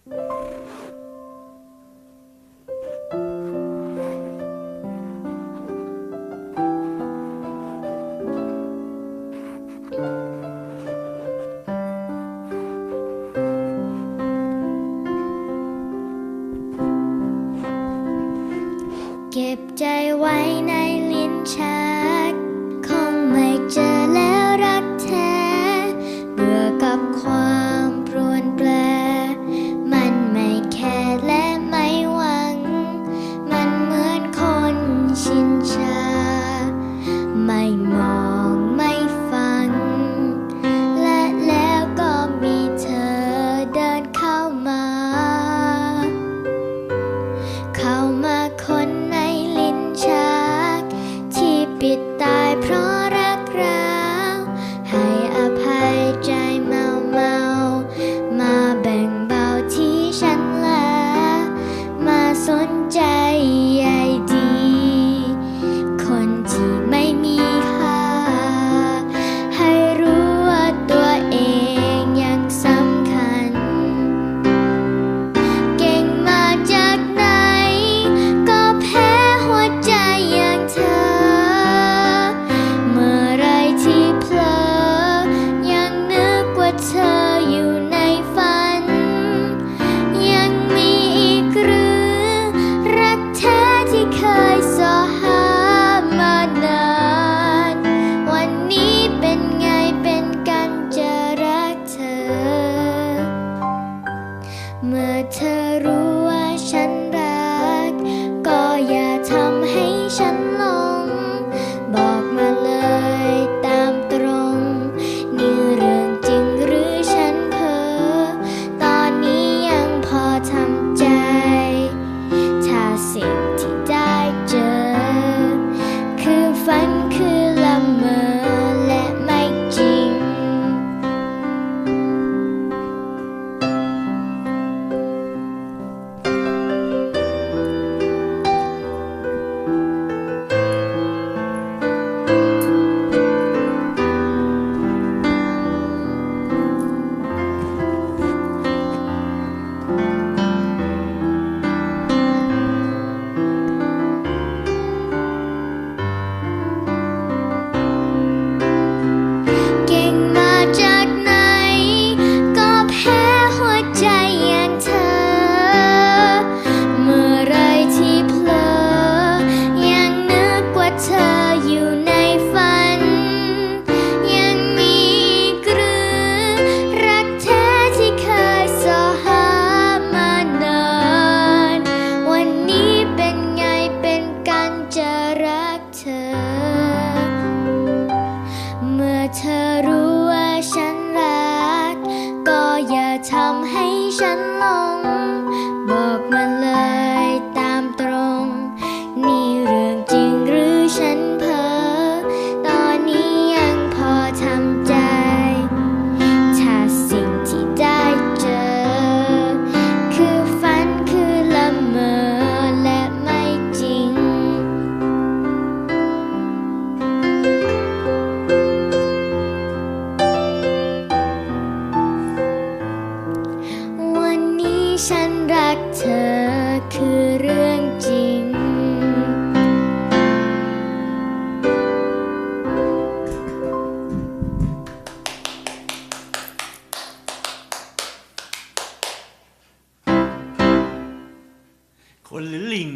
เก็บใจไว้นะ sunshine. 你神龙。 ฉันรักเธอคือเรื่องจริง คนหรือลิง